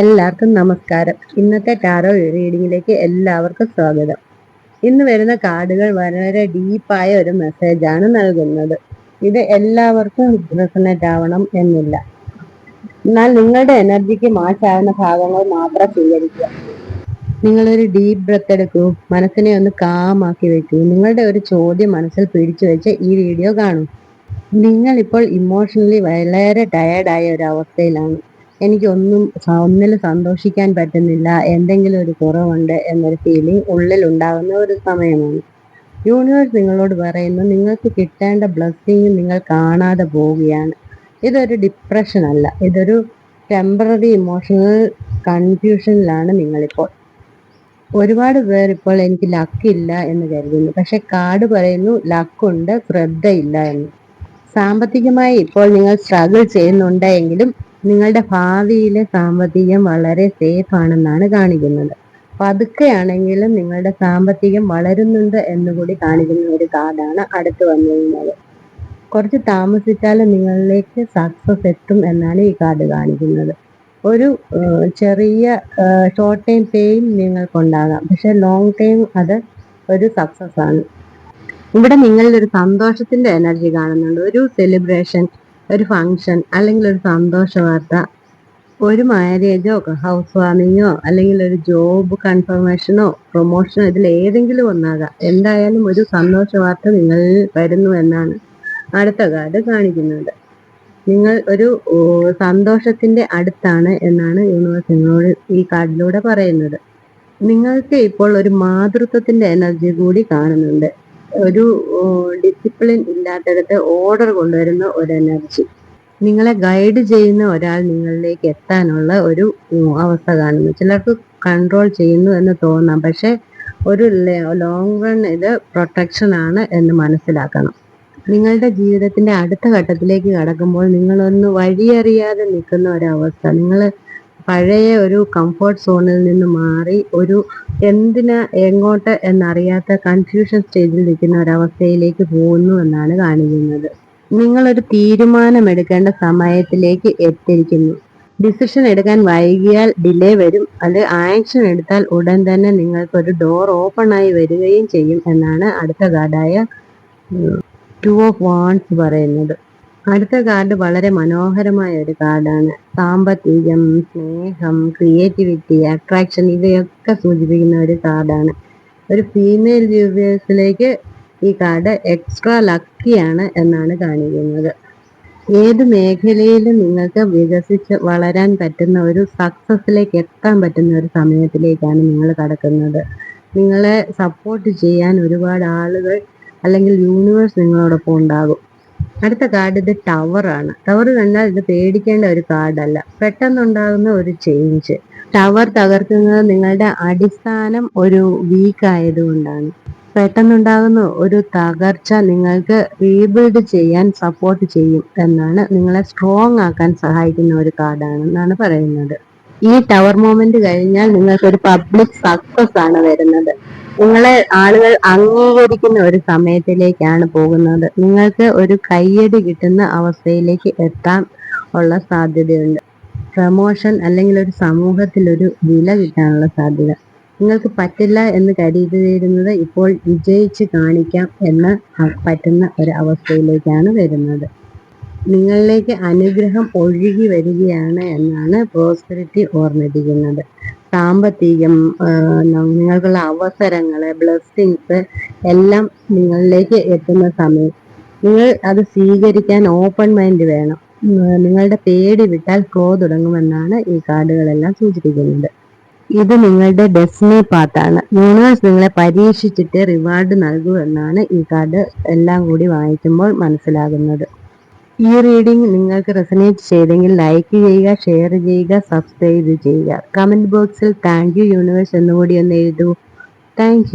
എല്ലാവർക്കും നമസ്കാരം. ഇന്നത്തെ ടാറോ റീഡിങ്ങിലേക്ക് എല്ലാവർക്കും സ്വാഗതം. ഇന്ന് വരുന്ന കാർഡുകൾ വളരെ ഡീപ്പായ ഒരു മെസ്സേജാണ് നൽകുന്നത്. ഇത് എല്ലാവർക്കും റെസണേറ്റ് ആവണം എന്നില്ല. എന്നാൽ നിങ്ങളുടെ എനർജിക്ക് മാറ്റാവുന്ന ഭാഗങ്ങൾ മാത്രം സ്വീകരിക്കുക. നിങ്ങളൊരു ഡീപ്പ് ബ്രത്ത് എടുക്കൂ മനസ്സിനെ ഒന്ന് കാമാക്കി വെക്കൂ. നിങ്ങളുടെ ഒരു ചോദ്യം മനസ്സിൽ പിടിച്ചു വെച്ച് ഈ വീഡിയോ കാണൂ. നിങ്ങൾ ഇപ്പോൾ ഇമോഷണലി വളരെ ടയേർഡായ ഒരു അവസ്ഥയിലാണ്. എനിക്കൊന്നും ഒന്നിലും സന്തോഷിക്കാൻ പറ്റുന്നില്ല. എന്തെങ്കിലും ഒരു കുറവുണ്ട് എന്നൊരു ഫീലിംഗ് ഉള്ളിൽ ഉണ്ടാകുന്ന ഒരു സമയമാണ്. യൂണിവേഴ്സ് നിങ്ങളോട് പറയുന്നു നിങ്ങൾക്ക് കിട്ടേണ്ട ബ്ലസ്സിങ് നിങ്ങൾ കാണാതെ പോവുകയാണ്. ഇതൊരു ഡിപ്രഷൻ അല്ല. ഇതൊരു ടെമ്പററി ഇമോഷണൽ കൺഫ്യൂഷനിലാണ് നിങ്ങളിപ്പോൾ. ഒരുപാട് പേർ ഇപ്പോൾ എനിക്ക് ലക്കില്ല എന്ന് കരുതുന്നു. പക്ഷെ കാർഡ് പറയുന്നു ലക്കുണ്ട് ശ്രദ്ധയില്ല എന്ന്. സാമ്പത്തികമായി ഇപ്പോൾ നിങ്ങൾ സ്ട്രഗിൾ ചെയ്യുന്നുണ്ടെങ്കിലും നിങ്ങളുടെ ഭാവിയിലെ സാമ്പത്തികം വളരെ സേഫ് ആണെന്നാണ് കാണിക്കുന്നത്. പതുക്കെയാണെങ്കിലും നിങ്ങളുടെ സാമ്പത്തികം വളരുന്നുണ്ട് എന്നുകൂടി കാണിക്കുന്ന ഒരു കാർഡാണ് അടുത്ത് വന്നിരുന്നത് കുറച്ച് താമസിച്ചാലും നിങ്ങളിലേക്ക് സക്സസ് എത്തും എന്നാണ് ഈ കാർഡ് കാണിക്കുന്നത്. ഒരു ചെറിയ ഷോർട്ട് ടൈം പെയിൻ നിങ്ങൾക്കുണ്ടാകാം. പക്ഷെ ലോങ് ടൈം അത് ഒരു സക്സസ് ആണ്. ഇവിടെ നിങ്ങളിൽ ഒരു സന്തോഷത്തിന്റെ എനർജി കാണുന്നുണ്ട്. ഒരു സെലിബ്രേഷൻ ഒരു ഫങ്ഷൻ അല്ലെങ്കിൽ ഒരു സന്തോഷ വാർത്ത ഒരു മാരേജോ ഹൗസ് വാമിങ്ങോ അല്ലെങ്കിൽ ഒരു ജോബ് കൺഫർമേഷനോ പ്രൊമോഷനോ ഇതിൽ ഏതെങ്കിലും ഒന്നാകാം. എന്തായാലും ഒരു സന്തോഷ വാർത്ത നിങ്ങളിൽ വരുന്നു എന്നാണ് അടുത്ത കാർഡ് കാണിക്കുന്നത്. നിങ്ങൾ ഒരു സന്തോഷത്തിന്റെ അടുത്താണ് എന്നാണ് യൂണിവേഴ്സ് നിങ്ങളോട് ഈ കാർഡിലൂടെ പറയുന്നത്. നിങ്ങൾക്ക് ഇപ്പോൾ ഒരു മാതൃത്വത്തിന്റെ എനർജി കൂടി കാണുന്നുണ്ട്. ഒരു ഡിസിപ്ലിൻ ഇല്ലാത്തടത്ത് ഓർഡർ കൊണ്ടുവരുന്ന ഒരു എനർജി നിങ്ങളെ ഗൈഡ് ചെയ്യുന്ന ഒരാൾ നിങ്ങളിലേക്ക് എത്താനുള്ള ഒരു അവസ്ഥ കാണുന്നു. ചിലർക്ക് കൺട്രോൾ ചെയ്യുന്നു എന്ന് തോന്നാം. പക്ഷെ ഒരു ലോങ് റൺ ഇത് പ്രൊട്ടക്ഷൻ ആണ് എന്ന് മനസ്സിലാക്കണം. നിങ്ങളുടെ ജീവിതത്തിന്റെ അടുത്ത ഘട്ടത്തിലേക്ക് കടക്കുമ്പോൾ നിങ്ങളൊന്ന് വഴിയറിയാതെ നിൽക്കുന്ന ഒരവസ്ഥ നിങ്ങൾ പഴയ ഒരു കംഫർട്ട് സോണിൽ നിന്ന് മാറി ഒരു എന്തിനാ എങ്ങോട്ട് എന്നറിയാത്ത കൺഫ്യൂഷൻ സ്റ്റേജിൽ നിൽക്കുന്ന ഒരവസ്ഥയിലേക്ക് പോകുന്നു എന്നാണ് കാണിക്കുന്നത്. നിങ്ങളൊരു തീരുമാനമെടുക്കേണ്ട സമയത്തിലേക്ക് എത്തിയിരിക്കുന്നു. ഡിസിഷൻ എടുക്കാൻ വൈകിയാൽ ഡിലേ വരും. അത് ആക്ഷൻ എടുത്താൽ ഉടൻ തന്നെ നിങ്ങൾക്കൊരു ഡോർ ഓപ്പൺ ആയി വരികയും ചെയ്യും എന്നാണ് അടുത്ത കാർഡായ ടു ഓഫ് വാൺസ് പറയുന്നത്. അടുത്ത കാർഡ് വളരെ മനോഹരമായ ഒരു കാർഡാണ്. സാമ്പത്തികം സ്നേഹം ക്രിയേറ്റിവിറ്റി അട്രാക്ഷൻ ഇവയൊക്കെ സൂചിപ്പിക്കുന്ന ഒരു കാർഡാണ്. ഒരു ഫീമെയിൽ വ്യൂവേഴ്സിലേക്ക് ഈ കാർഡ് എക്സ്ട്രാ ലക്കിയാണ് എന്നാണ് കാണിക്കുന്നത്. ഏത് മേഖലയിലും നിങ്ങൾക്ക് വികസിച്ച് വളരാൻ പറ്റുന്ന ഒരു സക്സസ്സിലേക്ക് എത്താൻ പറ്റുന്ന ഒരു സമയത്തിലേക്കാണ് നിങ്ങൾ കടക്കുന്നത്. നിങ്ങളെ സപ്പോർട്ട് ചെയ്യാൻ ഒരുപാട് ആളുകൾ അല്ലെങ്കിൽ യൂണിവേഴ്സ് നിങ്ങളോടൊപ്പം ഉണ്ടാകും. അടുത്ത കാർഡ് ഇത് ടവർ ആണ്. ടവർ കണ്ടാൽ ഇത് പേടിക്കേണ്ട ഒരു കാർഡല്ല പെട്ടെന്നുണ്ടാകുന്ന ഒരു ചേഞ്ച് ടവർ തകർക്കുന്നത് നിങ്ങളുടെ അടിസ്ഥാനം ഒരു വീക്ക് ആയതുകൊണ്ടാണ്. പെട്ടെന്നുണ്ടാകുന്ന ഒരു തകർച്ച നിങ്ങൾക്ക് റീബിൽഡ് ചെയ്യാൻ സപ്പോർട്ട് ചെയ്യും എന്നാണ് നിങ്ങളെ സ്ട്രോങ് ആക്കാൻ സഹായിക്കുന്ന ഒരു കാർഡാണ് എന്നാണ് പറയുന്നത്. ഈ ടവർ മൂമെന്റ് കഴിഞ്ഞാൽ നിങ്ങൾക്ക് ഒരു പബ്ലിക് സക്സസ് ആണ് വരുന്നത്. നിങ്ങളെ ആളുകൾ അംഗീകരിക്കുന്ന ഒരു സമയത്തിലേക്കാണ് പോകുന്നത്. നിങ്ങൾക്ക് ഒരു കയ്യടി കിട്ടുന്ന അവസ്ഥയിലേക്ക് എത്താൻ ഉള്ള സാധ്യതയുണ്ട്. പ്രമോഷൻ അല്ലെങ്കിൽ ഒരു സമൂഹത്തിൽ ഒരു വില കിട്ടാനുള്ള സാധ്യത. നിങ്ങൾക്ക് പറ്റില്ല എന്ന് കരുതിയിരുന്നത് ഇപ്പോൾ വിജയിച്ച് കാണിക്കാം എന്ന് പറ്റുന്ന ഒരു അവസ്ഥയിലേക്കാണ് വരുന്നത്. നിങ്ങളിലേക്ക് അനുഗ്രഹം ഒഴുകി വരികയാണ് എന്നാണ് പ്രോസ്പെരിറ്റി ഓർമ്മിപ്പിക്കുന്നത്. സാമ്പത്തികം നിങ്ങൾക്കുള്ള അവസരങ്ങൾ ബ്ലെസ്സിങ്സ് എല്ലാം നിങ്ങളിലേക്ക് എത്തുന്ന സമയം. നിങ്ങൾ അത് സ്വീകരിക്കാൻ ഓപ്പൺ മൈൻഡ് വേണം. നിങ്ങളുടെ പേടി വിട്ടാൽ ഫ്ലോ തുടങ്ങുമെന്നാണ് ഈ കാർഡുകളെല്ലാം സൂചിപ്പിക്കുന്നത്. ഇത് നിങ്ങളുടെ ഡെസ്റ്റിനി പാത്താണ് യൂണിവേഴ്സ് നിങ്ങളെ പരീക്ഷിച്ചിട്ട് റിവാർഡ് നൽകുമെന്നാണ് ഈ കാർഡ് എല്ലാം കൂടി വായിക്കുമ്പോൾ മനസ്സിലാകുന്നത്. ഈ റീഡിംഗ് നിങ്ങൾക്ക് റെസനേറ്റ് ചെയ്തെങ്കിൽ ലൈക്ക് ചെയ്യുക ഷെയർ ചെയ്യുക സബ്സ്ക്രൈബ് ചെയ്യുക. കമന്റ് ബോക്സിൽ താങ്ക് യു യൂണിവേഴ്സ് എന്നുകൂടി ഒന്ന് എഴുതൂ. താങ്ക്